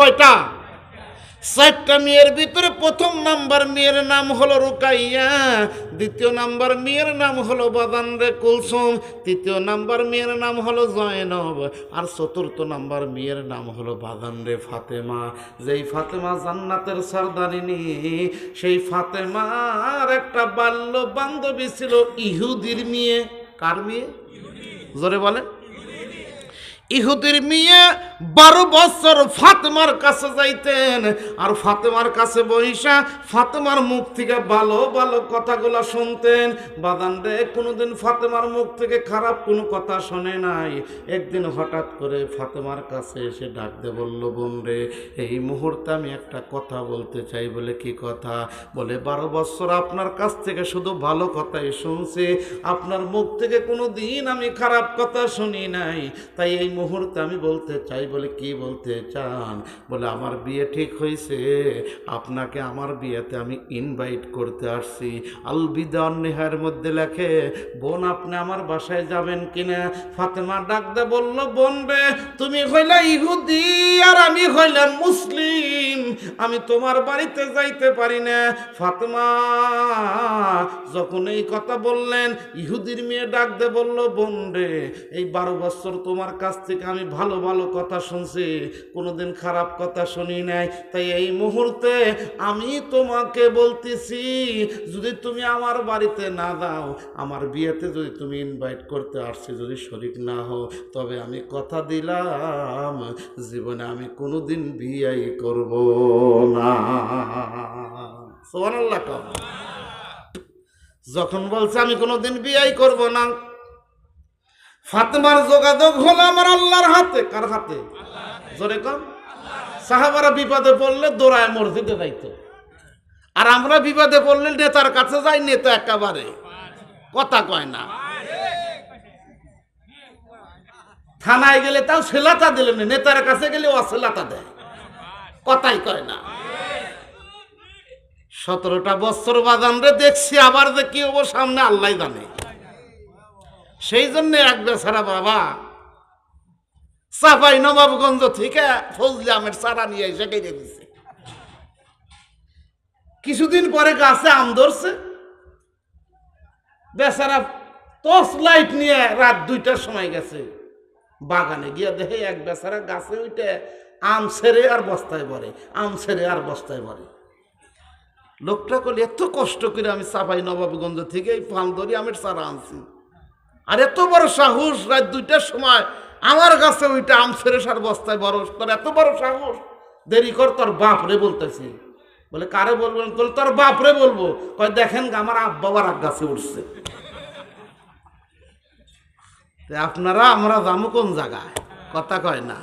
কয়টা? চারটা মেয়ের ভিতরে প্রথম নাম্বার মেয়ের নাম হলো রুকাইয়া, দ্বিতীয় নাম্বার মেয়ের নাম হলো বাদান রে কুলসুম, তৃতীয় নাম্বার মেয়ের নাম হলো জয়নব, আর চতুর্থ নাম্বার মেয়ের নাম হলো বাদান রে ফাতেমা। যেই ফাতেমা জান্নাতের সর্দারিনী সেই ফাতেমার একটা বাল্য বান্ধবী ছিল ইহুদির মেয়ে। কার মেয়ে? জোরে বলে ইহুদির মেয়ে বারো বছর ফাতেমার কাছে যাইতেন। আর ফাতেমার কাছে বৈশা ফাতেমার মুখ থেকে ভালো ভালো কথাগুলো শুনতেন। বাদান রে কোনোদিন ফাতেমার মুখ থেকে খারাপ কোনো কথা শোনে নাই। একদিন হঠাৎ করে ফাতেমার কাছে এসে ডাকতে বলল, বোন রে, এই মুহূর্তে আমি একটা কথা বলতে চাই। বলে, কি কথা? বলে, বারো বছর আপনার কাছ থেকে শুধু ভালো কথাই শুনছি। আপনার মুখ থেকে কোনো দিন আমি খারাপ কথা শুনি নাই। তাই এই মুহূর্তে আমি বলতে চাই বলে কি বলতে চান? বলে, আমার বিয়ে ঠিক হয়েছে আপনাকে আমার বিয়েতে আমি ইনভাইট করতে আসছি। আল বিদান নেহার মধ্যে লেখে, বোন, আপনি আমার বাসায় যাবেন কিনা? ফাতেমা ডাকতে বলল, বোন রে তুমি হইলা ইহুদি আর আমি হইলাম মুসলিম। আমি তোমার বাড়িতে যাইতে পারি না। ফাতেমা যখন এই কথা বললেন, ইহুদির মেয়ে ডাকতে বলল, বোন রে এই বারো বছর তোমার কাছ থেকে আমি ভালো ভালো কথা শুনছি। কোনোদিন খারাপ কথা শুনি নাই। তাই এই মুহূর্তে আমি তোমাকে বলতেছি, যদি তুমি আমার বাড়িতে না দাও আমার বিয়েতে যদি তুমি ইনভাইট করতে আসছি যদি শরিক না হও, তবে আমি কথা দিলাম, জীবনে আমি কোনোদিন বিয়াই করব না। সোহানাল্লাহ যখন বলছে আমি কোনোদিন বিয়াই করব না ফাতেমার যোগাযোগ হলো আমার আল্লাহর হাতে। কার হাতে? জোরে কম সাহাবারা বিপদে পড়লে দৌড়ায় মসজিদে যাইতো। আর আমরা বিপদে পড়লে নেতার কাছে যাই, নেতা একেবারে কথা কয় না। থানায় গেলে তাও সেলাতা দিলেন না, নেতার কাছে গেলে অসেলাতা দেয়। কথাই কয় না। সতেরোটা বছর বাদান রে দেখছি, আবার যে কি হব সামনে আল্লাহ জানে। সেই জন্য এক বেচারা বাবা। সাফাই নবাবগঞ্জ থেকে ফজলি আমের চারা নিয়ে এসে কেটে দিছে। কিছুদিন পরে গাছে আম ধরছে। বেচারা টর্চ লাইট নিয়ে রাত দুইটার সময় গেছে। বাগানে গিয়ে দেখে এক বেচারা গাছে উঠে আম ছেড়ে আর বস্তায় ভরে, আম ছেড়ে আর বস্তায় ভরে। লোকটা করলে এত কষ্ট করে আমি সাফাই নবাবগঞ্জ থেকে এই ফাল ধরি আমের চারা আনছি। আর এত বড় সাহস রাত দুইটার সময় আমার কাছে ওইটা আম সার বস্তায় বড় তোর এত বড় সাহস। দেরি কর, তোর বাপ রে বলতেছি। বলে, কারে বলবেন? বলে, তোর বাপ রে বলব। কয়, দেখেন আমার আব্বা আর গাছে উঠছে আপনারা, আমরা যাব কোন জায়গায়? কথা কয় না।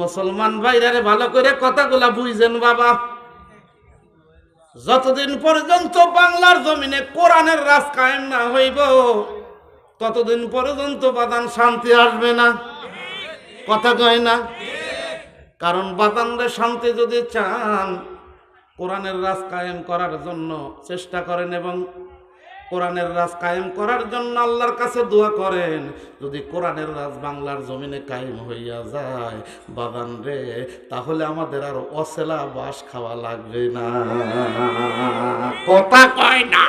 মুসলমান ভাইরারে ভালো করে কথাগুলা বুঝছেন বাবা। যতদিন পর্যন্ত বাংলার জমিনে কোরআনের রাজ কায়েম না হইব, ততদিন পর্যন্ত বাদান শান্তি আসবে না। কথা কয় না? কারণ বাদানরে শান্তি যদি চান, কোরআনের রাজ কায়েম করার জন্য চেষ্টা করেন এবং কোরআনের রাজ কায়েম করার জন্য আল্লাহর কাছে দোয়া করেন। যদি কোরআনের রাজ বাংলার জমিনে কায়েম হইয়া যায় বাগান রে, তাহলে আমাদের আর অসেলা বাস খাওয়া লাগবে না। কথা কয় না।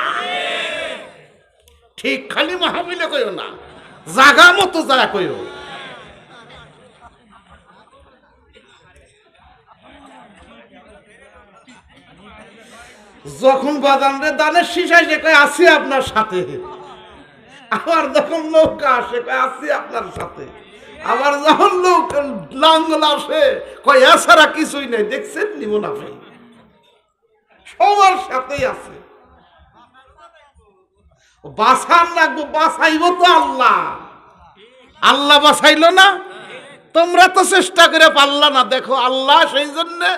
ঠিক খালি মহাবিলে কইও না। জাগা মতো জায়গা কইও। যখন বাদান রে দানের শিশায় সে কয় আসি আপনার সাথে। আবার যখন নৌকা আসে, কয় আসি আপনার সাথে। আবার যখন লোক লাঙ্গল আসে, কয় এছাড়া কিছুই নেই, দেখছেন নি মুনাফে সবার সাথেই আছে। বাসার লাগবো বাসাইব তো আল্লাহ। আল্লাহ বাসাইলো না? তোমরা তো চেষ্টা করে পারলা না। দেখো, আল্লাহ সেই জন্যে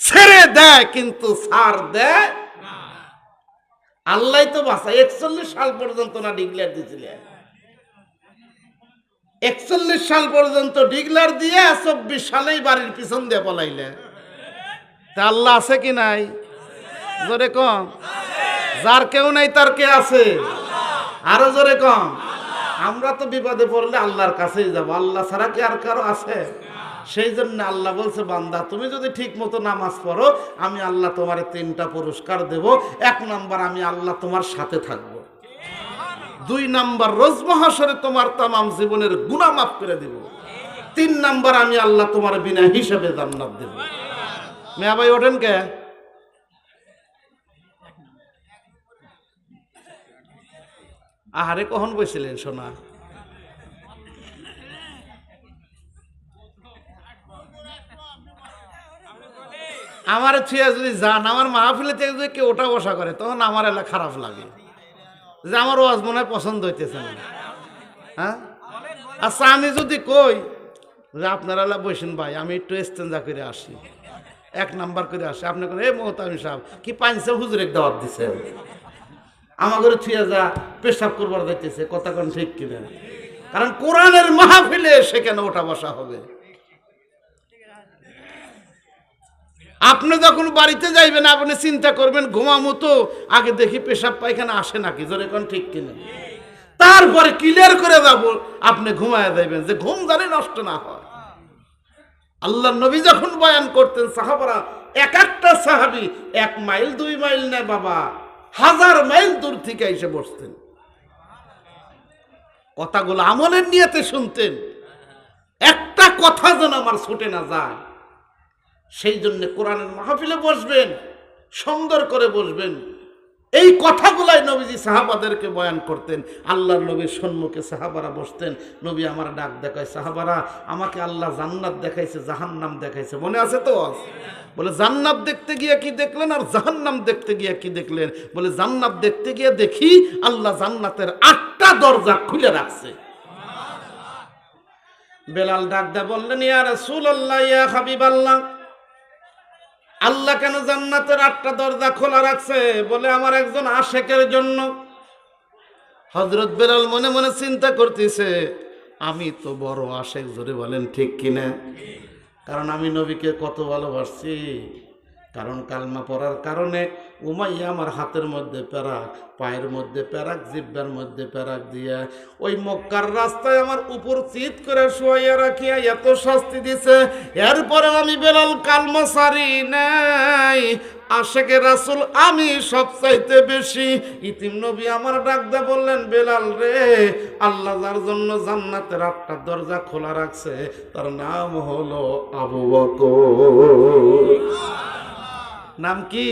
ছেড়ে দেয়, কিন্তু সার দেয় আল্লাহ তো বাঁচায়। একচল্লিশ সাল পর্যন্ত না ডিক্লেয়ার দিয়েছিলেন একচল্লিশ সাল পর্যন্ত ডিগলার দিয়ে চব্বিশ সালেই বাড়ির পিছন দিয়ে পলাইলে তা আল্লাহ আছে কি নাই? জোরে কম। যার কেউ নাই, তার কে আছে? আরও জোরে কম। আমরা তো বিপদে পড়লে আল্লাহর কাছেই যাব। আল্লাহ ছাড়া কি আর কারও আছে? সেই জন্য আল্লাহ বলছে, বান্দা, তুমি যদি ঠিক মতো নামাজ পড়ো, আমি আল্লাহ তোমার তিনটা পুরস্কার দেব। এক নাম্বার, আমি আল্লাহ তোমার সাথে থাকব। দুই নাম্বার, রোজ মহাসরে তোমার তামাম জীবনের গুণা মাফ করে দেব। তিন নাম্বার, আমি আল্লাহ তোমার বিনা হিসাবে জান্নাত দেব। মেয়া ভাই, ওঠেন কে? আহারে কখন বসছিলেন সোনা? আমার ছুঁয়া যদি যান, আমার মাহফিলে থেকে যদি কেউ ওটা বসা করে, তখন আমার এলা খারাপ লাগে। যে আমার ওয়াজ মনে হয় পছন্দ হইতেছে না। হ্যাঁ? আচ্ছা আমি যদি কই যে আপনারা বসেন ভাই, আমি একটু এস্তেঞ্জা করে আসি। এক নাম্বার করে আসি। আপনি কোন এই মোহতামি সাহেব, কি পাঁচশো হুজুরের দাওয়াত দিছে? আমাদের ছুঁয়া যা, পেশাব করবার যাইতেছে, কথা কোন ঠিক কিনা? কারণ কোরআনের মাহফিলে সেখানে ওটা বসা হবে? আপনি যখন বাড়িতে যাইবেন, আপনি চিন্তা করবেন, ঘুমামো তো, আগে দেখি পেশাব পায়খানা আসে নাকি? জোরে কোন ঠিক কিনা? তারপরে ক্লিয়ার করে যাব আপনি ঘুমায় যাইবেন, যে ঘুম জানে নষ্ট না হয়। আল্লাহ নবী যখন বয়ান করতেন, সাহাবারা এক একটা সাহাবি এক মাইল, দুই মাইল নেয় বাবা, হাজার মাইল দূর থেকে এসে বসতেন। কথাগুলো আমলের নিয়েতে শুনতেন। একটা কথা যেন আমার ছুটে না যায়। সেই জন্য কোরআনের মাহফিলে বসবেন, সুন্দর করে বসবেন। এই কথাগুলাই নবীজি সাহাবাদেরকে বয়ান করতেন। আল্লাহর নবীর সম্মুখে সাহাবারা বসতেন, নবী আমার ডাক দেখায়, সাহাবারা, আমাকে আল্লাহ জান্নাত দেখাইছে, জাহান্নাম দেখাইছে। মনে আছে তো? বলে, জান্নাত দেখতে গিয়ে কি দেখলেন আর জাহান্নাম দেখতে গিয়ে কি দেখলেন? বলে, জান্নাত দেখতে গিয়ে দেখি আল্লাহ জান্নাতের আটটা দরজা খুলে রাখছে। বেলাল ডাক দে বললেন, ইয়া রাসূলুল্লাহ, ইয়া হাবিবাল্লাহ আল্লাহ কেন জান্নাতের আটটা দরজা খোলা রাখছে? বলে আমার একজন আশেকের জন্য। হজরত বেলাল মনে মনে চিন্তা করতেছে, আমি তো বড় আশেক, জোরে বলেন ঠিক কিনা? কারণ আমি নবীকে কত ভালোবাসছি। কারণ কালমা পড়ার কারণে উমাইয়া আমার হাতের মধ্যে প্যারাক, পায়ের মধ্যে প্যারাক, জিব্বার মধ্যে প্যারাক দিয়া ওই মক্কার রাস্তায় আমার উপর চিত করে শুয়াইয়া রাখিয়া এত শাস্তি দিছে। এরপরে আমি বেলাল কালমা সারি নাই। আশেকে রাসুল আমি সব চাইতে বেশি। ইতিম নবী আমার ডাকদা বললেন, বেলাল রে, আল্লাহ যার জন্য জান্নাতের আটটা দরজা খোলা রাখছে, তার নাম হলো আবু বকর। নাম কি?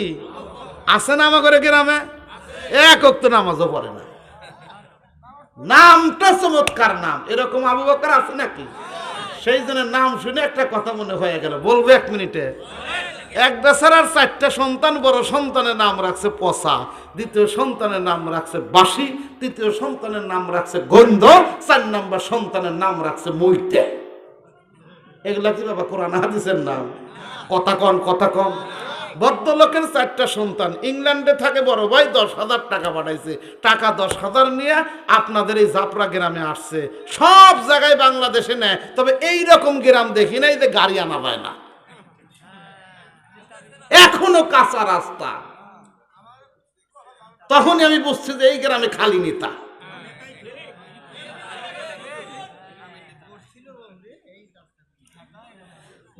আছে না আমার গ্রামে? এক অক্ত নামাজও পড়ে না। নামটা চমৎকার নাম। এরকম আবু বকর আছে নাকি? সেই জন্য নাম শুনে একটা কথা মনে হয়ে গেল। বলব এক মিনিটে। এক বেচারার চারটা সন্তান, বড় সন্তানের নাম রাখছে পচা, দ্বিতীয় সন্তানের নাম রাখছে বাসি তৃতীয় সন্তানের নাম রাখছে গন্ধ, চার নাম্বার সন্তানের নাম রাখছে মইতে এগুলা কি বাবা কোরআন হাদিসের নাম? কথা কন কথা কন। ভদ্রলোকের চারটা সন্তান। ইংল্যান্ডে থাকে বড় ভাই, দশ হাজার টাকা পাঠাইছে। টাকা দশ হাজার নিয়ে আপনাদের এই জাপরা গ্রামে আসছে। সব জায়গায় বাংলাদেশে নেয়। তবে এই রকম গ্রাম দেখি নাই যে গাড়ি আনা যায় না। এখনও কাঁচা রাস্তা। তখনই আমি বুঝছি যে এই গ্রামে খালি নিতা।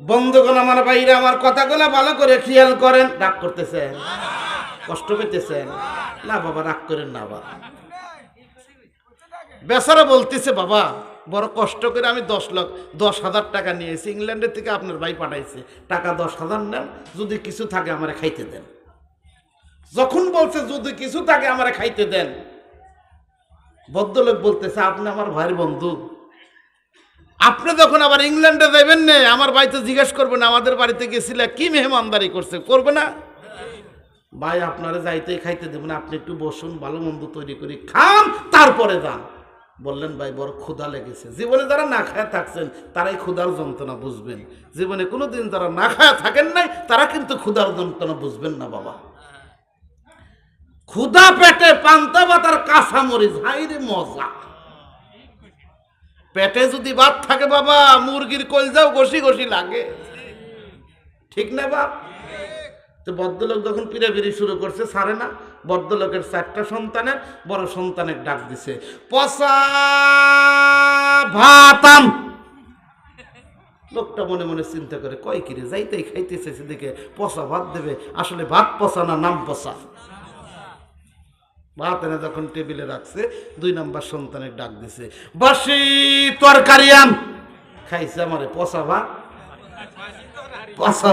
বন্ধুগণ আমার বাইরে আমার কথাগুলো ভালো করে খেয়াল করেন। রাগ করতেছেন? কষ্ট পেতেছেন? না বাবা, রাগ করেন না বাবা। বেচারা বলতেছে, বাবা, বড় কষ্ট করে আমি দশ লাখ, দশ হাজার টাকা নিয়েছি, ইংল্যান্ডের থেকে আপনার ভাই পাঠাইছে। টাকা দশ হাজার নেন, যদি কিছু থাকে আমারে খাইতে দেন। যখন বলছে, যদি কিছু থাকে আমারে খাইতে দেন। ভদ্রলোক বলতেছে, আপনি আমার ভাইয়ের বন্ধু। আপনি যখন আবার ইংল্যান্ডে যাবেন না, আমার বাড়িতে জিজ্ঞেস করবেন আমাদের বাড়িতে গেছিলে, কি মেহমানদারি করছে? করবে না? ভাই, আপনারা যাইতে খাইতে দেবেন আপনি একটু বসুন, ভালো মন্দ তৈরি করি, খান, তারপরে যান। বললেন, ভাই, বড় ক্ষুধা লেগেছে। জীবনে যারা না খায় থাকছেন, তারাই ক্ষুধার যন্ত্রণা বুঝবেন। জীবনে কোনোদিন যারা না খায় থাকেন নাই, তারা কিন্তু ক্ষুধার যন্ত্রণা বুঝবেন না, বাবা। ক্ষুধা পেটে পান্তা বা তার কাঁচা মরিচ হাইরে মজা। পেটে যদি ভাত থাকে বাবা, মুরগির কলজাও ঘষি ঘষি লাগে। ঠিক না বাপ? তো বদ্ধলোক যখন পিড়াপিড়ি শুরু করছে, সারে না? বদ্ধলোকের চারটা সন্তানের, বড় সন্তানের ডাক দিছে, পচা ভাতাম লোকটা মনে মনে চিন্তা করে, কয় কিরে, যাইতেই খাইতে চাইছে দেখে পচা ভাত দেবে। আসলে ভাত পচা না নাম পচা? ভাত এনে যখন টেবিলে রাখছে, দুই নাম্বার সন্তানের ডাক দিছে, বাসি তরকারি আন খাইছে আমারে, পচা ভাত? পচা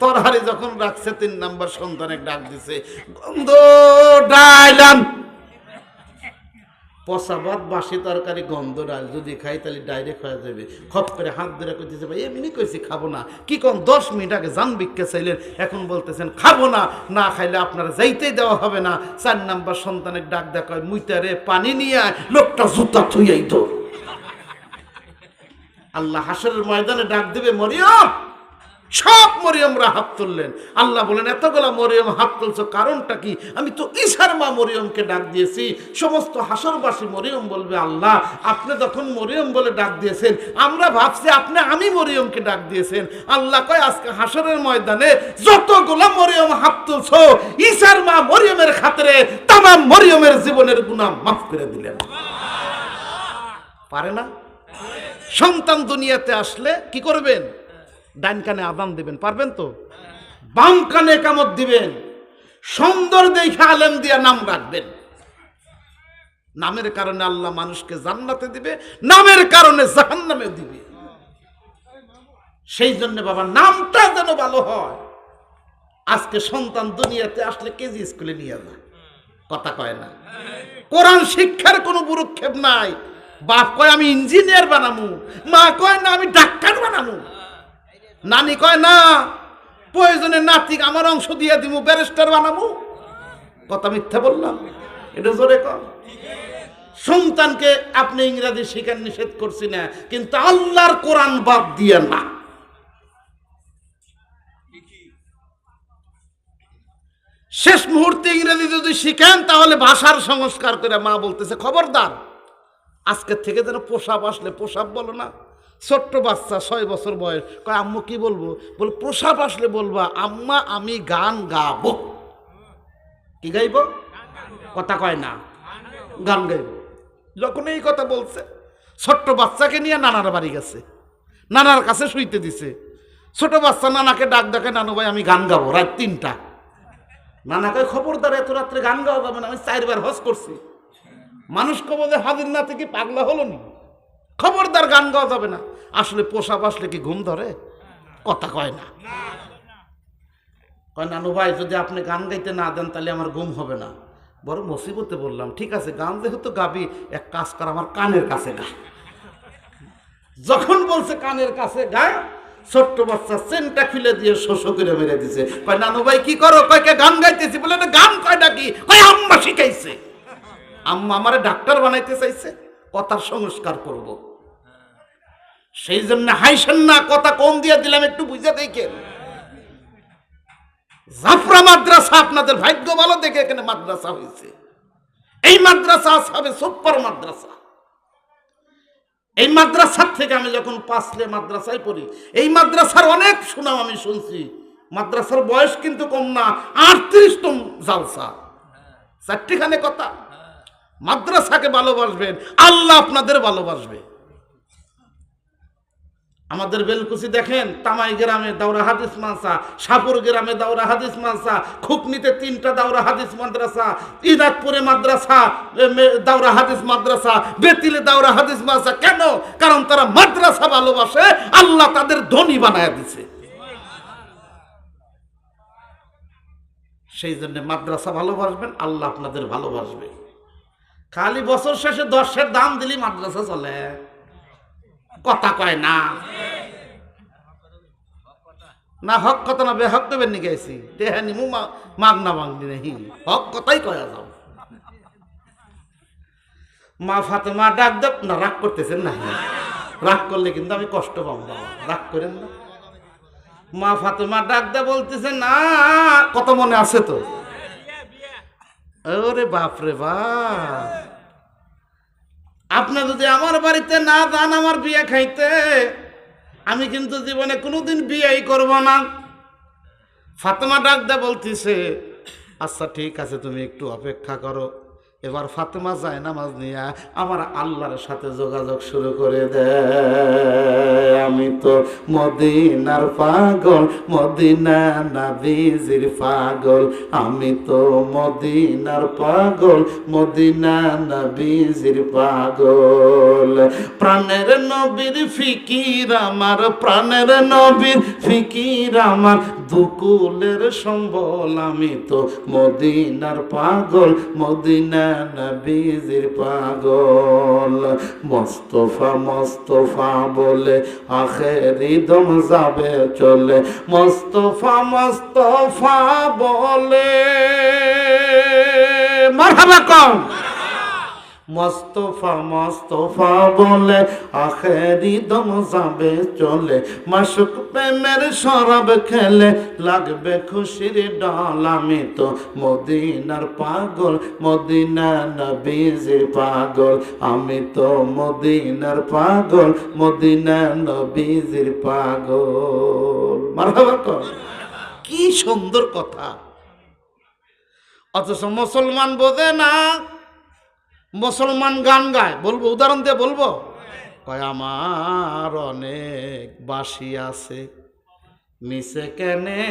তরহারি যখন রাখছে, তিন নাম্বার সন্তানের ডাক দিছে, গন্ধ, ডাইলাম। পচা ভাত বাসি তরকারি গন্ধ ডাল যদি খাই তাহলে ডাইরেক্ট হয়ে যাবে। খপ করে হাত ধরে কইতেছে ভাই এমনি কইছি খাব না। কি কোন দশ মিনিট আগে জান ভিক্ষা চাইলেন এখন বলতেছেন খাব না না খাইলে আপনারা যাইতেই দেওয়া হবে না। চার নাম্বার সন্তানের ডাক দেখায় মুইতারে পানি নিয়ে আয়, লোকটা জুতা থুইয়াই তো আল্লাহ হাসরের ময়দানে ডাক দেবে মরিয়ম! সব মরিয়মরা হাত তুললেন। আল্লাহ বলেন, এতগুলা মরিয়ম হাত তুলছো কারণটা কি? আমি তো ঈশার মা মরিয়মকে ডাক দিয়েছি। সমস্ত হাসরবাসী মরিয়ম বলবে, আল্লাহ, আপনি যখন মরিয়ম বলে ডাক দিয়েছেন, আমরা ভাবছি আপনি আমি মরিয়মকে ডাক দিয়েছেন। আল্লাহ কয়, আজকে হাসরের ময়দানে যতগুলা মরিয়ম হাত তুলছো, ঈশার মা মরিয়মের খাতিরে তামাম মরিয়মের জীবনের গুনাহ মাফ করে দিলেন। পারে না? সন্তান দুনিয়াতে আসলে কি করবেন? ডান কানে আদান দিবেন, পারবেন তো? বাম কানে কামত দিবেন, সুন্দর দেখে আলেম দিয়া নাম রাখবেন। নামের কারণে আল্লাহ মানুষকে জান্নাতে দিবে, নামের কারণে জাহান্নামে দিবে। সেই জন্য বাবা, নামটা যেন ভালো হয়। আজকে সন্তান দুনিয়াতে আসলে কেজি স্কুলে নিয়ে যায়। কথা কয় না। কোরআন শিক্ষার কোনো গুরুক্ষেপ নাই। বাপ কয়, আমি ইঞ্জিনিয়ার বানামু। মা কয়, না, আমি ডাক্তার বানামু। নানি কয়, না, প্রয়োজনে নাতিক আমার অংশ দিয়ে দিমু, ব্যারিস্টার বানাবো কথা মিথ্যা বললাম। এটা জোরে কম সন্তানকে আপনি ইংরেজি শিখার নিষেধ করছি না, কিন্তু আল্লাহর কোরআন বাদ দিয়ে না। শেষ মুহূর্তে ইংরেজি যদি শিখেন, তাহলে ভাষার সংস্কার করে মা বলতেছে, খবরদার আজকের থেকে যেন পোশাব আসলে পোশাব বলো না। ছোট্ট বাচ্চা, ছয় বছর বয়স। কয়, আম্মু, কি বলব? বল, প্রসাব আসলে বলবা, আম্মা, আমি গান গাবো। কি গাইব? কথা কয় না। গান গাইব। যখন এই কথা বলছে, ছোট্ট বাচ্চাকে নিয়ে নানার বাড়ি গেছে। নানার কাছে শুইতে দিছে। ছোট বাচ্চা নানাকে ডাক ডাকে নানু ভাই, আমি গান গাবো রাত তিনটা। নানাকে খবরদার, এত রাত্রে গান গাওয়া যাবে না, আমি চারবার হজ করছি। মানুষ কবলে হাজির না থেকে পাগলা হলো নি? খবরদার গান গাওয়া যাবে না। আসলে পোশাক আসলে কি ঘুম ধরে? কথা কয় না। কয়, নানু ভাই, যদি আপনি গান গাইতে না দেন, তাহলে আমার ঘুম হবে না। বড় মুসিবতে বললাম, ঠিক আছে, গান যেহেতু গাবি, এক কাজ কর, আমার কানের কাছে গা। যখন বলছে কানের কাছে গায় ছোট্ট বাচ্চা চেনটা খুলে দিয়ে শোষো করে মেরে দিছে। কয়, নানু ভাই, কি করো? কয়কে গান গাইতেছি? বলে গান কয়টা কি কয়, আম্মা শিখাইছে। আম্মা আমারে ডাক্তার বানাইতে চাইছে, কথার সংস্কার করব। সেই জন্য হাইসেন না, কথা কম দিয়ে দিলাম, একটু বুঝে দেখেন। জাফরা মাদ্রাসা আপনাদের ভাগ্য ভালো দেখে এখানে মাদ্রাসা হয়েছে। এই মাদ্রাসা হবে সুপার মাদ্রাসা। এই মাদ্রাসার থেকে আমি যখন পাঁচলে মাদ্রাসায় পড়ি, এই মাদ্রাসার অনেক সুনাম আমি শুনছি। মাদ্রাসার বয়স কিন্তু কম না আটত্রিশতম জালসা। চারটিখানে কথা। মাদ্রাসাকে ভালোবাসবেন, আল্লাহ আপনাদের ভালোবাসবে। আমাদের বেলকুচি দেখেন, তামাই গ্রামে দাওরা হাদিস মাদ্রাসা সাপুর গ্রামে দাওরা হাদিস মাদ্রাসা খুকনিতে তিনটা দাওরা হাদিস মাদ্রাসা ইনাদপুরে মাদ্রাসা দাওরা হাদিস মাদ্রাসা, বেতিলে দাওরা হাদিস মাদ্রাসা কেন? কারণ তারা মাদ্রাসা ভালোবাসে, আল্লাহ তাদের ধনী বানায় দিছে। সেই জন্য মাদ্রাসা ভালোবাসবেন, আল্লাহ আপনাদের ভালোবাসবে। খালি বছর শেষে দশের দাম দিলি মাদ্রাসা চলে। কথা কয় না। না, হক কথা না বেহক দেবেন নি গেছি। দেহা নিমু মাগ না মাগনি নেই হক কথাই কয়া যাও। মা ফাতেমা ডাক দেব, না, রাগ করতেছেন না রাগ করলে কিন্তু আমি কষ্ট পাবো, বাবা। রাগ করেন না। মা ফাতেমা ডাক দে বলতেছে, না কত মনে আছে তো? ওরে বাপ রে বাপ। আপনি যদি আমার বাড়িতে না দান আমার বিয়ে খাইতে, আমি কিন্তু জীবনে কোনোদিন বিয়েই করব না। ফাতেমা ডাক দে বলতেছে আচ্ছা ঠিক আছে, তুমি একটু অপেক্ষা করো। এবার ফাতেমা যায় নামাজ নিয়ে, আমার আল্লাহর সাথে যোগাযোগ শুরু করে দেয়। তো মদিনার পাগল, মদিনা নাবিজির পাগল। আমি তো মদিনার পাগল, মদিনা নাবিজির পাগল। প্রাণের নবীর ফিকির আমার, প্রাণের নবীর ফিকির আমার। দুকুলের সম্বল আমি তো মদিনার পাগল, মদিনা নবীজির পাগল। মোস্তফা মোস্তফা বলে আখেরি দম যাবে, চলে। মোস্তফা মোস্তফা বলে, মারহাবা কম। মস্তফা মস্তফা বলে, আখেরি দম যাবে চলে। মাসুক প্রেমের শরাব খেলে, লাগবে খুশির ডাল আমি তো মদিনার পাগল, মদিনা নবীজির পাগল। আমি তো মদিনার পাগল, মদিনা নবীজির পাগল। মারহাবা কি সুন্দর কথা। অথচ মুসলমান বোঝে না মুসলমান গান গায়। বলব, উদাহরণ দিয়ে বলব? কয়, আমার অনেক বাসি আছে। নিচে কেনে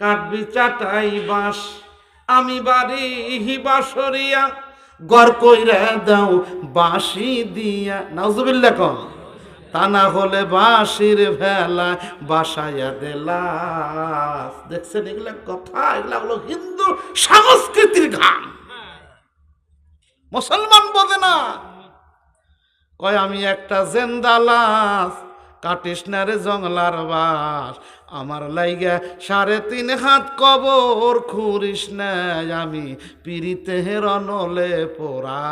কাটবি চাটাই বাস আমি বাড়ি বাসরিয়া গড় কইরা দাও বাসি দিয়া। নাউজুবিল্লাহ কম তা না হলে বাঁশির ভেলা বাসায়া দেলাস। দেখছেন, এগুলা কথা, এগুলা হলো হিন্দু সংস্কৃতির ঘাম মুসলমান বোঝে না। কয়, আমি একটা জেন্দালাস কাটিস না রে জংলার বাস। আমার লাইগা সাড়ে তিন হাত কবর খুরিস না। আমি পিড়িতে রনলে পোড়া,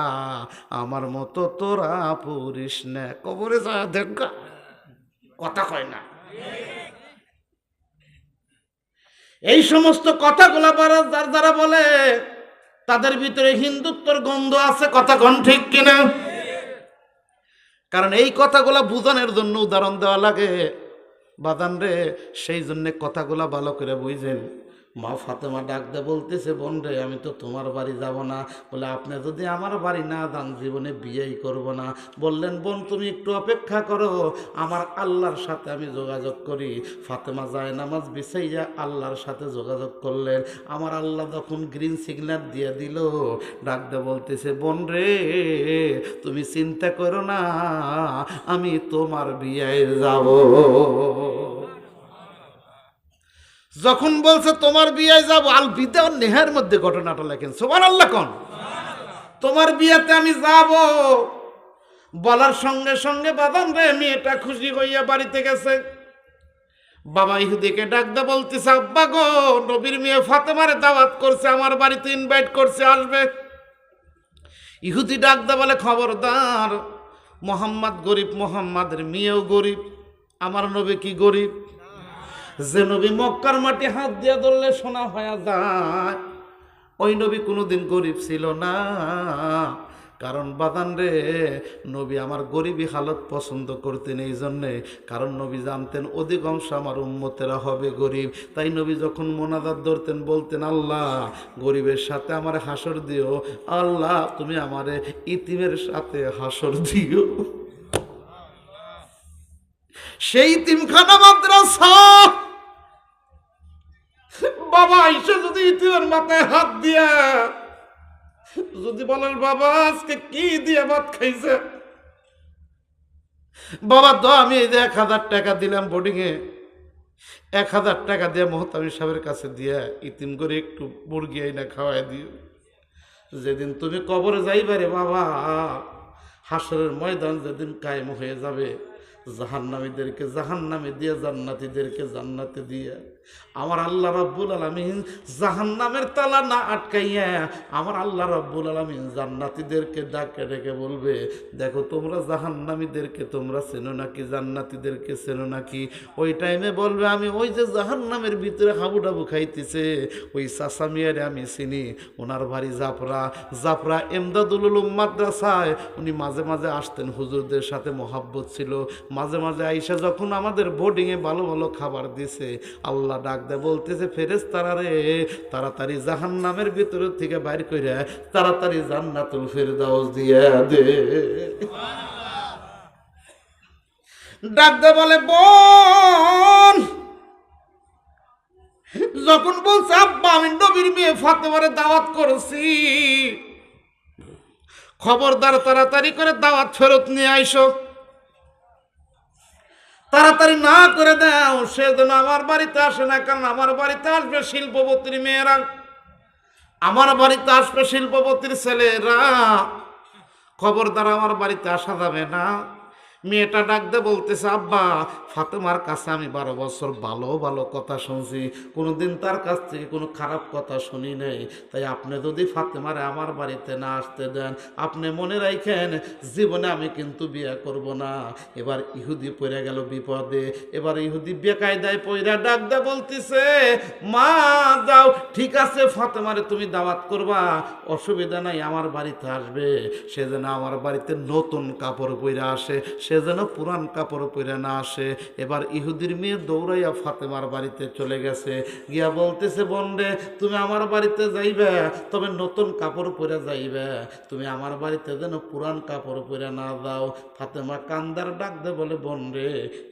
আমার মতো তোরা পুরিস না। কবরে যা দেখ কথা কয় না। এই সমস্ত কথাগুলা বারা যার যারা বলে তাদের ভিতরে হিন্দুত্বর গন্ধ আছে, কথা কন ঠিক কিনা? কারণ এই কথাগুলো বুঝানোর জন্য উদাহরণ দেওয়া লাগে। বাদান রে, সেই জন্যে কথাগুলা ভালো করে বুঝেন। মা ফাতেমা ডাকতে বলতেছে, বোন রে, আমি তো তোমার বাড়ি যাব না। বলে, আপনি যদি আমার বাড়ি না দান জীবনে বিয়েই করব না। বললেন, বোন, তুমি একটু অপেক্ষা করো, আমার আল্লাহর সাথে আমি যোগাযোগ করি। ফাতেমা যায় নামাজ বিছাইয়া আল্লাহর সাথে যোগাযোগ করলেন। আমার আল্লাহ যখন গ্রিন সিগন্যাল দিয়ে দিল। ডাকতে বলতেছে, বোন রে, তুমি চিন্তা করো না, আমি তোমার বিয়ে যাব। যখন বলছে, তোমার বিয়ে যাব, আল বিদে নেহার মধ্যে ঘটনাটা লেখেন। সোমান আল্লাহ কন। তোমার বিয়েতে আমি যাব। বলার সঙ্গে সঙ্গে, বাদাম রে, মেয়েটা খুশি হইয়া বাড়িতে গেছে। বাবা ইহুদিকে ডাকতে বলতেছে, আব্বা গো, নবীর মেয়ে ফাতেমারে দাওয়াত করছে, আমার বাড়িতে ইনভাইট করছে, আসবে। ইহুদি ডাকতে বলে, খবরদার, মোহাম্মদ গরিব, মোহাম্মদের মেয়েও গরিব, আমার নবী কি গরিব? যে নবী মক্কার মাটি হাত দিয়ে ধরলে সোনা হয়ে যায়। ওই নবী কোনোদিন গরিব ছিল না। কারণ বাদান রে, নবী আমার গরিবী হালত পছন্দ করতেন এই জন্যে। কারণ নবী জানতেন অধিকাংশ আমার উম্মতেরা হবে গরিব। তাই নবী যখন মোনাজাত ধরতেন, বলতেন, আল্লাহ, গরিবের সাথে আমার হাসর দিও। আল্লাহ, তুমি আমারে ইতিমের সাথে হাসর দিও। সেই তিমখানা মাদ্রাসা। বাবা এসে যদি ইতিমের মাথায় হাত দিয়া, যদি বলেন, বাবা, আজকে কি দিয়ে ভাত খাইছে? বাবা, তো আমি এই যে এক হাজার টাকা দিলাম বোর্ডিং এ। এক হাজার টাকা দিয়ে মোহতামি সাহেবের কাছে দিয়া ইতিম করে একটু মুরগি আইনা খাওয়াই দিও। যেদিন তুমি কবরে যাইবারে বাবা, হাসরের ময়দান যেদিন কায়েম হয়ে যাবে জাহান্নামীদেরকে জাহান্নামে দিয়ে জান্নাতিদেরকে জান্নাতে দিয়ে আমার আল্লাহ রব্বুল আলমিন জাহান্নামের তালা না আটকাইয়া আমার আল্লাহ রব্বুল আলমিন জান্নাতীদেরকে ডাকে ডেকে বলবে, দেখো, তোমরা জাহান্নামীদেরকে তোমরা চেনো নাকি? জান্নাতীদেরকে চেনো নাকি? ওই টাইমে বলবে, আমি ওই যে জাহান্নামের ভিতরে হাবুডাবু খাইতেছে, ওই সাসামিয়ারে আমি চিনি, ওনার বাড়ি জাফরা। জাফরা এমদাদুল মাদ্রাসায়। উনি মাঝে মাঝে আসতেন, হুজুরদের সাথে মহাব্বত ছিল। মাঝে মাঝে আইসা যখন আমাদের বোর্ডিংয়ে ভালো ভালো খাবার দিছে, আল্লাহ ডাক দেয়, বলতেছে ফেরেস তারা রে, তাড়াতাড়ি জাহান নামের ভিতরের থেকে বাইর করে তাড়াতাড়ি জান্নাতুল ফেরদাউস দিয়ে দে। ডাকতে বলে, বোন, যখন বলছে, আব্বা, আমি নবীর মেয়ে ফাতেমারে দাওয়াত করেছি, খবরদার তাড়াতাড়ি করে দাওয়াত ফেরত নিয়ে আইসো। তাড়াতাড়ি না করে দাও সে যেন আমার বাড়িতে আসে না, কারণ আমার বাড়িতে আসবে শিল্পপতির মেয়েরা। আমার বাড়িতে আসবে শিল্পপতির ছেলেরা। খবরদার আমার বাড়িতে আসা যাবে না। মেয়েটা ডাক ডাকতে বলতেছে, আব্বা ফাতেমার কাছে আমি বারো বছর ভালো ভালো কথা শুনছি। কোনোদিন তার কাছ থেকে কোনো খারাপ কথা শুনি নাই। তাই আপনি যদি ফাতেমারে আমার বাড়িতে না আসতে দেন, আপনি মনে রাখেন, জীবনে আমি কিন্তু বিয়ে করব না। এবার ইহুদি পড়ে গেল বিপদে। এবার ইহুদি বেকায়দায় পয়রা ডাকতে বলতেছে, মা যাও ঠিক আছে ফাতেমারে, তুমি দাওয়াত করবা। অসুবিধা নাই, আমার বাড়িতে আসবে। সে যেন আমার বাড়িতে নতুন কাপড় পরে আসে, সে যেন পুরান কাপড় পরে না আসে। এবার ইহুদির মেয়ে দৌড়াইয়া ফাতেমার বাড়িতে চলে গেছে। গিয়া বলতেছে বন্ডে তুমি আমার বাড়িতে যাইবে, তবে নতুন কাপড় পরে যাইবে। তুমি আমার বাড়িতে যেন পুরান কাপড় পরে না যাও। ফাতেমা কান্দার ডাক দে বলে বন্ডে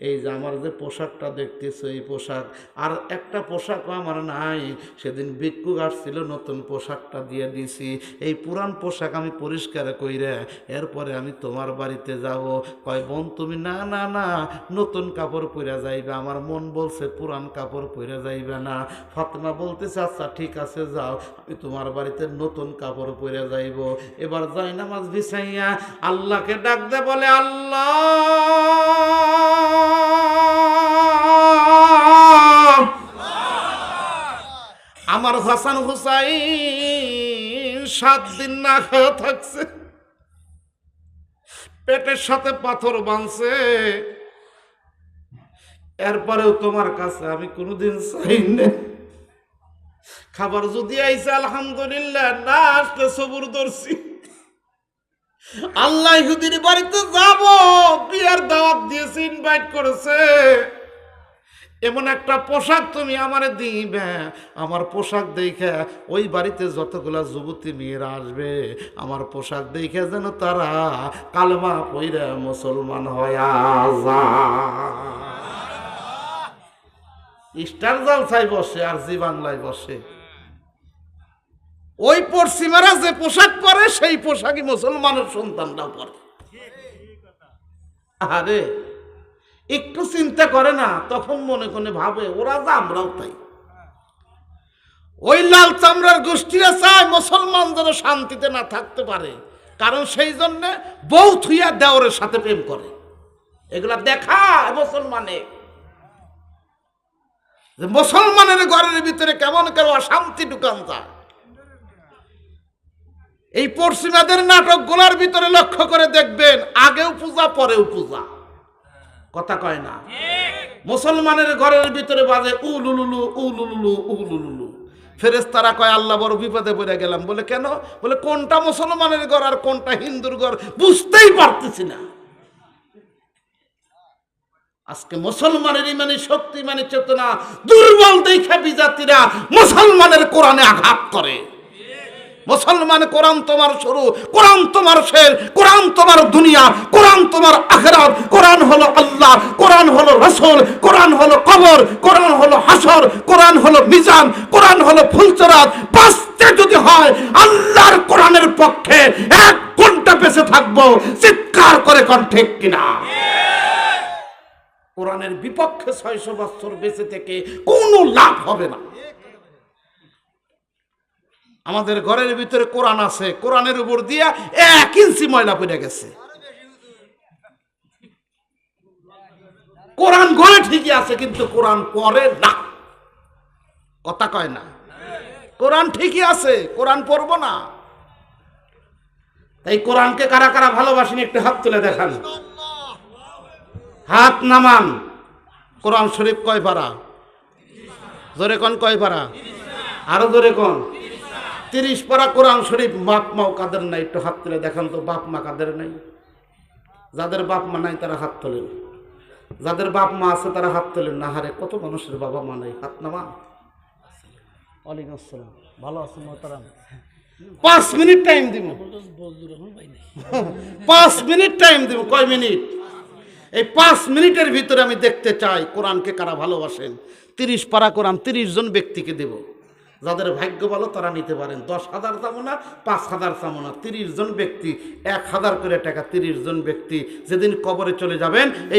এই যে আমার যে পোশাকটা দেখতেছো, এই পোশাক, আর একটা পোশাকও আমার নাই। সেদিন ভিক্ষুক আসছিল, নতুন পোশাকটা দিয়ে দিছি। এই পুরান পোশাক আমি পরিষ্কার কইরে, এরপরে আমি তোমার বাড়িতে যাব। কয়, বোন, তুমি না না না, নতুন কাপড় পরে যাইবে, আমার মন বলছে পুরান কাপড় পরে যাইবে না। ফাতেমা বলতেছে আচ্ছা ঠিক আছে, যাও, আমি তোমার বাড়িতে নতুন কাপড় পরে যাইব। এবার যাই নামাজ বিছাইয়া আল্লাহকে ডাক দে, বলে, আল্লাহ! আমার হাসান হুসাইন সাত দিন না খাওয়া থাকছে। পেটের সাথে পাথর বাঁধছে। এরপরেও তোমার কাছে আমি কোনোদিন চাই না খাবার যদি আইসে আলহামদুলিল্লাহ, না আসলে সবুর ধরছি। আল্লাহ ইহুদির বাড়িতে যাব, বিয়ার দাওয়াত দিয়েছে ইনভাইট করেছে। এমন একটা পোশাক তুমি আমারে দিবে, আমার পোশাক দেখে ওই বাড়িতে যতগুলা যুবতী মেয়েরা আসবে, আমার পোশাক দেখে যেন তারা কালমা পইরা মুসলমান হয়া যায়। স্টার জালসায় বসে, আর জি বাংলায় বসে। ওই পশ্চিমারা যে পোশাক পরে, সেই পোশাকই মুসলমানের সন্তানরাও পরে। আরে, একটু চিন্তা করে না, তখন মনে মনে ভাবে, ওরা যা আমরাও তাই। ওই লাল চামড়ার গোষ্ঠীরা চায় মুসলমান যেন শান্তিতে না থাকতে পারে, কারণ সেই জন্যে বউ থুইয়া দেওরের সাথে প্রেম করে। এগুলা দেখা মুসলমানে। মুসলমানের ঘরের ভিতরে কেমন কেন অশান্তি ঢুকান যায়। এই পশ্চিমাদের নাটকগুলোর ভিতরে লক্ষ্য করে দেখবেন, আগেও পূজা, পরেও পূজা। কথা কয় না? মুসলমানের ঘরের ভিতরে বাজে উলুলুলু উলুলুলু উলুলুলু। ফেরেস তারা কয়, আল্লাহ বড় বিপদে পড়ে গেলাম। বলে, কেন? বলে, কোনটা মুসলমানের ঘর আর কোনটা হিন্দুর ঘর বুঝতেই পারতেছি না। আজকে মুসলমানের ইমানি শক্তি মানে চেতনা দুর্বল দেখা বিজাতিরা মুসলমানের কোরআনে আঘাত করে। মুসলমান, কোরআন তোমার শুরু, কোরআন তোমার শের কোরআন তোমার দুনিয়া, কোরআন তোমার আখেরাত, কোরআন হলো আল্লাহ, কোরআন হলো রসুল, কোরআন হলো কবর, কোরআন হলো হাসর কোরআন হলো মিজান, কোরআন হলো ফুলচরাত বাঁচতে যদি হয়, আল্লাহর কোরআনের পক্ষে এক ঘণ্টা বেঁচে থাকব, চিৎকার করে কন ঠিক কিনা? কোরআনের বিপক্ষে ছয়শো বছর বেঁচে থেকে কোনো লাভ হবে না। আমাদের ঘরের ভিতরে কোরআন আছে, কোরআনের উপর দিয়া এক ইঞ্চি ময়লা পড়ে গেছে। কোরআন ঘরে ঠিকই আছে, কিন্তু কোরআন পড়ে না। কথা কয় না? কোরআন ঠিকই আছে, কোরআন পড়ব না। তাই কোরআনকে কারা কারা ভালোবাসেন, একটু হাত তুলে দেখান। হাত নামান। কোরআন শরীফ কয় পারা? জোরে কন কয় পারা? আরও জোরে কন? তিরিশ পারা কোরআন শরীফ। বাপ মাও কাদের নাই? একটু হাত তুলে দেখান তো, বাপ মা কাদের নাই? যাদের বাপ মা নাই, তারা হাত তোলেন। যাদের বাপ মা আছে, তারা হাত তোলেন। না, হারে, কত মানুষের বাবা মা নাই? হাত নামা ভালো আছেন পাঁচ মিনিট টাইম দিব। পাঁচ মিনিট টাইম দিব। কয় মিনিট? এই পাঁচ মিনিটের ভিতরে আমি দেখতে চাই কোরআনকে কারা ভালোবাসেন। তিরিশ পারা কোরআন, তিরিশ জন ব্যক্তিকে দেব। যাদের ভাগ্য ভালো তারা নিতে পারেন। দশ হাজার চামো না পাঁচ হাজার চামো না তিরিশ জন ব্যক্তি, এক হাজার করে টাকা, তিরিশ জন ব্যক্তি যেদিন কবরে চলে যাবেন, এই